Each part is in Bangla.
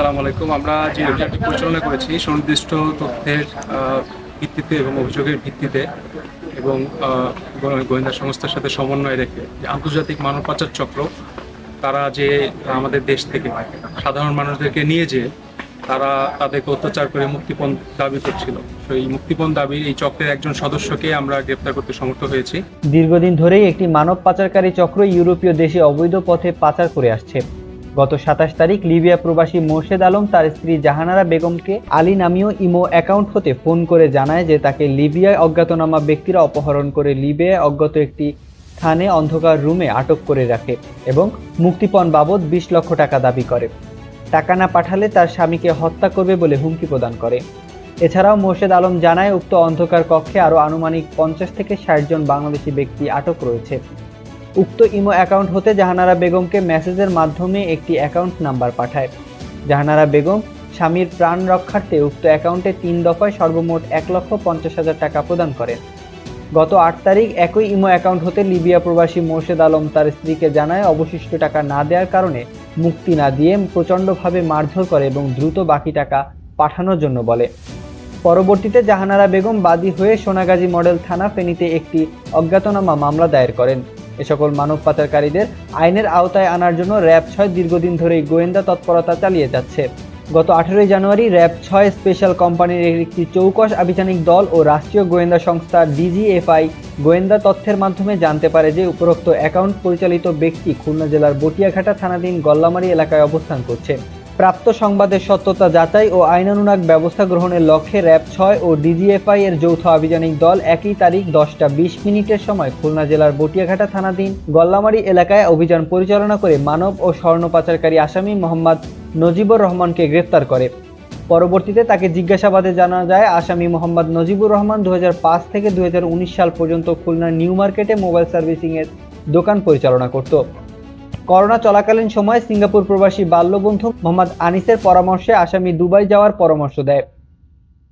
আসসালামু আলাইকুম। আমরা যে অভিযানটি পরিচালনা করেছি, সুনির্দিষ্ট তথ্যের ভিত্তিতে এবং অভিযোগের ভিত্তিতে এবং গোয়েন্দা সংস্থার সাথে সমন্বয় রেখে যে আন্তর্জাতিক মানব পাচার চক্র, তারা যে আমাদের দেশ থেকে সাধারণ মানুষদেরকে নিয়ে যে তারা তাদেরকে অত্যাচার করে মুক্তিপণ দাবি করছিল। তো এই মুক্তিপণ দাবির এই চক্রের একজন সদস্যকে আমরা গ্রেপ্তার করতে সমর্থ হয়েছি। দীর্ঘদিন ধরেই একটি মানব পাচারকারী চক্র ইউরোপীয় দেশে অবৈধ পথে পাচার করে আসছে। গত সাতাশ তারিখ লিবিয়া প্রবাসী মোর্শেদ আলম তার স্ত্রী জাহানারা বেগমকে আলী নামীয় ইমো অ্যাকাউন্ট হতে ফোন করে জানায় যে তাকে লিবিয়ায় অজ্ঞাতনামা ব্যক্তিরা অপহরণ করে লিবিয়ায় অজ্ঞাত একটি স্থানে অন্ধকার রুমে আটক করে রাখে এবং মুক্তিপণ বাবদ বিশ লক্ষ টাকা দাবি করে। টাকা না পাঠালে তার স্বামীকে হত্যা করবে বলে হুমকি প্রদান করে। এছাড়াও মোর্শেদ আলম জানায়, উক্ত অন্ধকার কক্ষে আরও আনুমানিক পঞ্চাশ থেকে ষাট জন বাংলাদেশি ব্যক্তি আটক রয়েছে। উক্ত ইমো অ্যাকাউন্ট হতে জাহানারা বেগমকে মেসেজের মাধ্যমে একটি অ্যাকাউন্ট নাম্বার পাঠায়। জাহানারা বেগম স্বামীর প্রাণ রক্ষার্থে উক্ত অ্যাকাউন্টে তিন দফায় সর্বমোট এক লক্ষ পঞ্চাশ হাজার টাকা প্রদান করেন। গত আট তারিখ একই ইমো অ্যাকাউন্ট হতে লিবিয়া প্রবাসী মোর্শেদ আলম তার স্ত্রীকে জানায় অবশিষ্ট টাকা না দেওয়ার কারণে মুক্তি না দিয়ে প্রচণ্ডভাবে মারধর করে এবং দ্রুত বাকি টাকা পাঠানোর জন্য বলে। পরবর্তীতে জাহানারা বেগম বাদী হয়ে সোনাগাজী মডেল থানা ফেনীতে একটি অজ্ঞাতনামা মামলা দায়ের করেন। এ সকল মানব পাচারকারীদের আইনের আওতায় আনার জন্য র্যাব ছয় দীর্ঘদিন ধরেই গোয়েন্দা তৎপরতা চালিয়ে যাচ্ছে। গত আঠেরোই জানুয়ারি র্যাব ছয় স্পেশাল কোম্পানির একটি চৌকশ আভিযানিক দল ও রাষ্ট্রীয় গোয়েন্দা সংস্থা ডিজিএফআই গোয়েন্দা তথ্যের মাধ্যমে জানতে পারে যে উপরোক্ত অ্যাকাউন্ট পরিচালিত ব্যক্তি খুলনা জেলার বটিয়াঘাটা থানাধীন গল্লামারি এলাকায় অবস্থান করছে। প্রাপ্ত সংবাদের সত্যতা যাচাই ও আইনানুগ ব্যবস্থা গ্রহণের লক্ষ্যে র্যাব ছয় ও ডিজিএফআই এর যৌথ আভিযানিক দল একই তারিখ দশটা বিশ মিনিটের সময় খুলনা জেলার বটিয়াঘাটা থানাধীন গল্লামারি এলাকায় অভিযান পরিচালনা করে মানব ও স্বর্ণ পাচারকারী আসামি মোহাম্মদ নজিবুর রহমানকে গ্রেফতার করে। পরবর্তীতে তাকে জিজ্ঞাসাবাদে জানা যায়, আসামি মোহাম্মদ নজিবুর রহমান দু হাজার পাঁচ থেকে দু হাজার উনিশ সাল পর্যন্ত খুলনার নিউ মার্কেটে মোবাইল সার্ভিসিংয়ের দোকান পরিচালনা করত। করোনা চলাকালীন সময় সিঙ্গাপুর প্রবাসী বাল্যবন্ধু মোহাম্মদ আনিসের পরামর্শে আসামি দুবাই যাওয়ার পরামর্শ দেয়।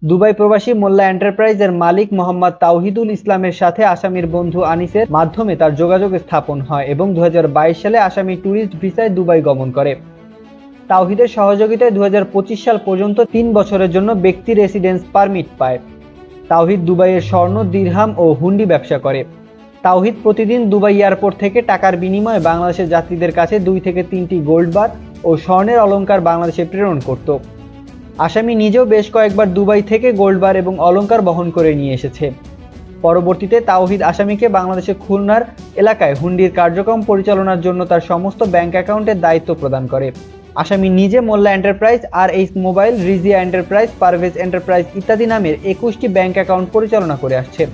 দুবাই প্রবাসী মোল্লা এন্টারপ্রাইজের মালিক মোহাম্মদ তাওহিদুল ইসলামের সাথে আসামির বন্ধু আনিসের মাধ্যমে তার যোগাযোগ স্থাপন হয় এবং দু হাজার বাইশ সালে আসামি ট্যুরিস্ট ভিসায় দুবাই গমন করে। তাওহিদের সহযোগিতায় দু হাজার পঁচিশ সাল পর্যন্ত তিন বছরের জন্য ব্যক্তি রেসিডেন্স পারমিট পায়। তাওহিদ দুবাইয়ের স্বর্ণ, দিরহাম ও হুন্ডি ব্যবসা করে। তাওহিদ প্রতিদিন দুবাই এয়ারপোর্ট থেকে টাকার বিনিময়ে বাংলাদেশের যাত্রীদের কাছে দুই থেকে তিনটি গোল্ড বার ও স্বর্ণের অলংকার বাংলাদেশে প্রেরণ করত। আসামি নিজেও বেশ কয়েকবার দুবাই থেকে গোল্ড বার এবং অলংকার বহন করে নিয়ে এসেছে। পরবর্তীতে তাওহিদ আসামিকে বাংলাদেশের খুলনার এলাকায় হুন্ডির কার্যক্রম পরিচালনার জন্য তার সমস্ত ব্যাংক অ্যাকাউন্টের দায়িত্ব প্রদান করে। আসামি নিজে Molla enterprise, R H mobile, Rizia enterprise, Parvez enterprise ইত্যাদি নামের একুশটি ব্যাংক অ্যাকাউন্ট পরিচালনা করে আসছে।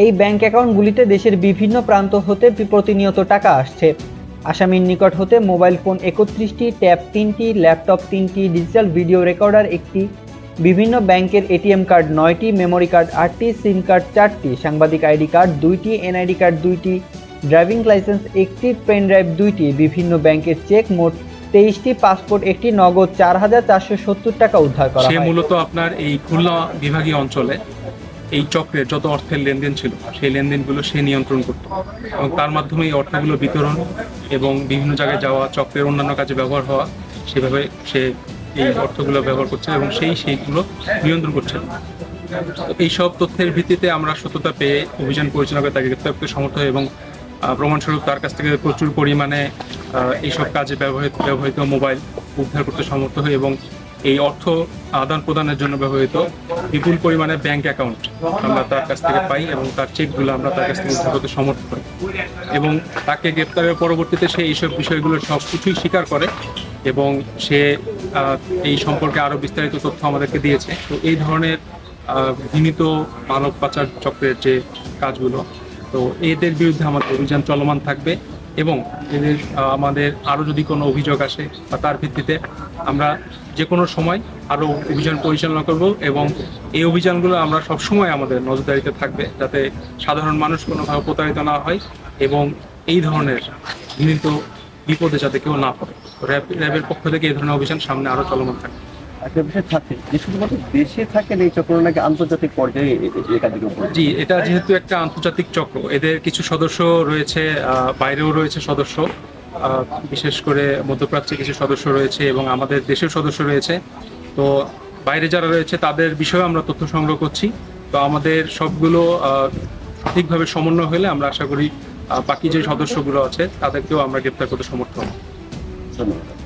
এই ব্যাংক অ্যাকাউন্টগুলিতে দেশের বিভিন্ন প্রান্ত হতে প্রতিনিয়ত টাকা আসছে। আসামির নিকট হতে মোবাইল ফোন একত্রিশটি ট্যাব তিনটি ল্যাপটপ তিনটি ডিজিটাল ভিডিও রেকর্ডার একটি বিভিন্ন ব্যাংকের এটিএম কার্ড নয়টি মেমোরি কার্ড আটটি সিম কার্ড চারটি সাংবাদিক আইডি কার্ড দুইটি এনআইডি কার্ড দুইটি ড্রাইভিং লাইসেন্স একটি পেন ড্রাইভ দুইটি বিভিন্ন ব্যাংকের চেক মোট তেইশটি পাসপোর্ট একটি নগদ চার হাজার চারশো সত্তর টাকা উদ্ধার করা মূলত আপনার এই খুলনা বিভাগীয় অঞ্চলে। এই চক্রের যত অর্থের লেনদেন ছিল, সেই লেনদেনগুলো সে নিয়ন্ত্রণ করত। এবং তার মাধ্যমে এই অর্থগুলো বিতরণ এবং বিভিন্ন জায়গায় যাওয়া, চক্রের অন্যান্য কাজে ব্যবহার হওয়া, সেভাবে সে এই অর্থগুলো ব্যবহার করছে এবং সেই সেইগুলো নিয়ন্ত্রণ করছে। এইসব তথ্যের ভিত্তিতে আমরা সত্যতা পেয়ে অভিযান পরিচালনা করে তাকে গ্রেপ্তার করতে সমর্থ এবং প্রমাণস্বরূপ তার কাছ থেকে প্রচুর পরিমাণে এইসব কাজে ব্যবহৃত ব্যবহৃত মোবাইল উদ্ধার করতে সমর্থ হই এবং এই অর্থ আদান প্রদানের জন্য ব্যবহৃত বিপুল পরিমাণে ব্যাংক অ্যাকাউন্ট আমরা তার কাছ থেকে পাই এবং তার চেকগুলো আমরা তার কাছ থেকে উদ্ধার করতে সমর্থ করি। এবং তাকে গ্রেপ্তারের পরবর্তীতে সে এইসব বিষয়গুলো সব কিছুই স্বীকার করে এবং সে এই সম্পর্কে আরও বিস্তারিত তথ্য আমাদেরকে দিয়েছে। তো এই ধরনের ঘৃণিত মানব পাচার চক্রের যে কাজগুলো, তো এদের বিরুদ্ধে আমাদের অভিযান চলমান থাকবে। এবং এদের আমাদের আরও যদি কোনো অভিযোগ আসে বা তার ভিত্তিতে আমরা যে কোনো সময় আরও অভিযান পরিচালনা করব এবং এই অভিযানগুলো আমরা সবসময় আমাদের নজরদারিতে থাকবে যাতে সাধারণ মানুষ কোনোভাবে প্রতারিত না হয় এবং এই ধরনের ঘৃণিত বিপদে যাতে কেউ না পড়ে। র্যাব, র্যাবের পক্ষ থেকে এই ধরনের অভিযান সামনে আরও চলমান থাকবে। একটা বিষয় থাকে যে শুধুমাত্র দেশে থাকেন এই চক্র নাকি আন্তর্জাতিক পর্যায়ে জি এটা যেহেতু একটা আন্তর্জাতিক চক্র এদের কিছু সদস্য রয়েছে বাইরেও রয়েছে সদস্য বিশেষ করে মধ্যপ্রাচ্যে কিছু সদস্য রয়েছে এবং আমাদের দেশের সদস্য রয়েছে। তো বাইরে যারা রয়েছে তাদের বিষয়েও আমরা তথ্য সংগ্রহ করছি। তো আমাদের সবগুলো সঠিকভাবে সমন্বয় হলে আমরা আশা করি বাকি যে সদস্যগুলো আছে তাদেরকেও আমরা গ্রেপ্তার করতে সমর্থ হব। ধন্যবাদ।